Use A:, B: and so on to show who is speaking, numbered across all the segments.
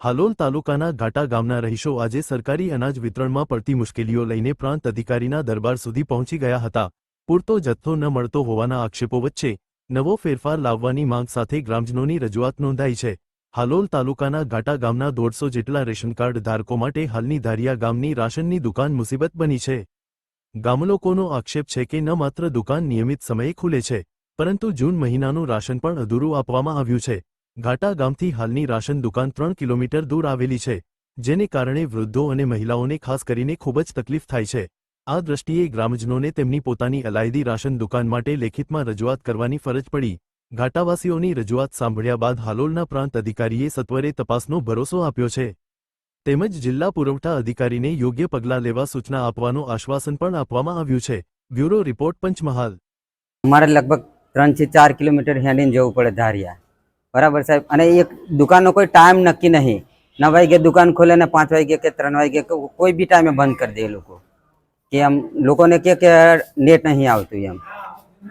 A: હાલોલ તાલુકાના ઘાટા ગામના રહીશો આજે સરકારી અનાજ વિતરણમાં પડતી મુશ્કેલીઓ લઈને પ્રાંત અધિકારીના દરબાર સુધી પહોંચી ગયા હતા. પૂરતો જથ્થો ન મળતો હોવાના આક્ષેપો વચ્ચે નવો ફેરફાર લાવવાની માંગ સાથે ગ્રામજનોની રજૂઆત નોંધાઈ છે. હાલોલ તાલુકાના ઘાટા ગામના દોઢસો જેટલા રેશન કાર્ડ ધારકો માટે હાલની ધારિયા ગામની રાશનની દુકાન મુસીબત બની છે. ગામલોકોનો આક્ષેપ છે કે ન માત્ર દુકાન નિયમિત સમયે ખુલે છે, પરંતુ જૂન મહિનાનું રાશન પણ અધૂરું આપવામાં આવ્યું છે. ઘાટા ગામથી હાલની રાશન દુકાન ત્રણ કિલોમીટર દૂર આવેલી છે, જેને કારણે વૃદ્ધો અને મહિલાઓને ખાસ કરીને ખૂબ જ તકલીફ થાય છે. આ દ્રષ્ટિએ ગ્રામજનોને તેમની પોતાની અલાયદી રાશન દુકાન માટે લેખિતમાં રજૂઆત કરવાની ફરજ પડી. ઘાટાવાસીઓની રજૂઆત સાંભળ્યા બાદ હાલોલના પ્રાંત અધિકારીએ સત્વરે તપાસનો ભરોસો આપ્યો છે. તેમજ જિલ્લા પુરવઠા અધિકારીને યોગ્ય પગલાં લેવા સૂચના આપવાનું આશ્વાસન પણ આપવામાં આવ્યું છે. Bureau report Panchmahal.
B: અમારે લગભગ ત્રણથી ચાર કિલોમીટર હેડીને જવું પડે ધારિયા. બરાબર સાહેબ. અને એક દુકાનનો કોઈ ટાઈમ નક્કી નહીં. નવ વાગે દુકાન ખોલે ને પાંચ વાગે કે ત્રણ વાગે કે કોઈ બી ટાઈમે બંધ કરી દે એ લોકો. કે આમ લોકોને કે કે નેટ નહીં આવતું એમ.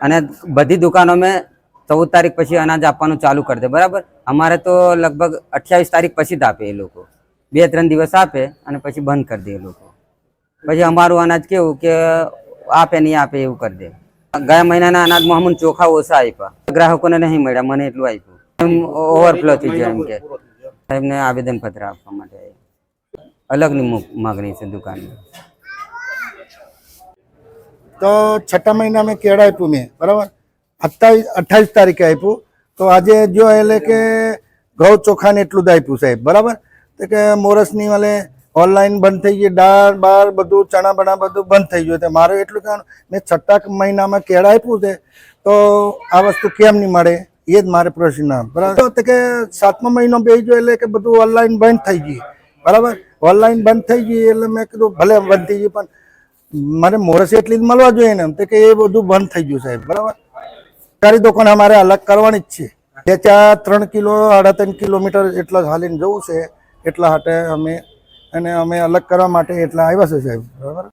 B: અને બધી દુકાનોમાં ચૌદ તારીખ પછી અનાજ આપવાનું ચાલુ કરી દે. બરાબર? અમારે તો લગભગ અઠ્યાવીસ તારીખ પછી જ આપે એ લોકો. બે ત્રણ દિવસ આપે અને પછી બંધ કરી દે એ લોકો. પછી અમારું અનાજ કેવું કે આપે નહીં આપે એવું કરી દે. ગયા મહિનાના અનાજમાં અમને ચોખા ઓછા આપ્યા. ગ્રાહકોને નહીં મળ્યા, મને એટલું આપ્યું. ઓવરફ્લો થઈ જાય એમ કે સાહેબને આવેદન પત્ર આપવા માટે અલગની માગણી છે દુકાનની.
C: તો છઠ્ઠા મહિના મેં કેળ આપ્યું મેં, બરાબર? અઠ્ઠાવીસ અઠ્ઠાવીસ તારીખે આપ્યું તો આજે જો એટલે કે ઘઉં ચોખાને એટલું જ આપ્યું સાહેબ, બરાબર? તો કે મોરસની વાલે ઓનલાઈન બંધ થઈ ગઈ, દાળ, બાર બધું, ચણા બણા બધું બંધ થઈ ગયું. તો મારે એટલું કહેવાનું, મેં છઠ્ઠા મહિનામાં કેળ આપ્યું છે, તો આ વસ્તુ કેમ નહીં મળે? એ જ મારે પ્રશ્ન બરાબર? કે સાતમા મહિનો બે જો એટલે કે બધું ઓનલાઈન બંધ થઈ ગઈ બરાબર? ઓનલાઈન બંધ થઈ ગઈ એટલે મેં કીધું ભલે બંધ થઈ ગઈ પણ મારે મોરસ એટલી જ મળવા જોઈએ ને તો કે એ બધું બંધ થઈ ગયું સાહેબ. બરાબર? સરકારી દુકાન અમારે અલગ કરવાની જ છે. બે ચાર, ત્રણ કિલો, સાડા ત્રણ કિલોમીટર એટલા હાલીને જવું છે, એટલા માટે અમે અને અમે અલગ કરવા માટે એટલા આવ્યા છે સાહેબ. બરાબર?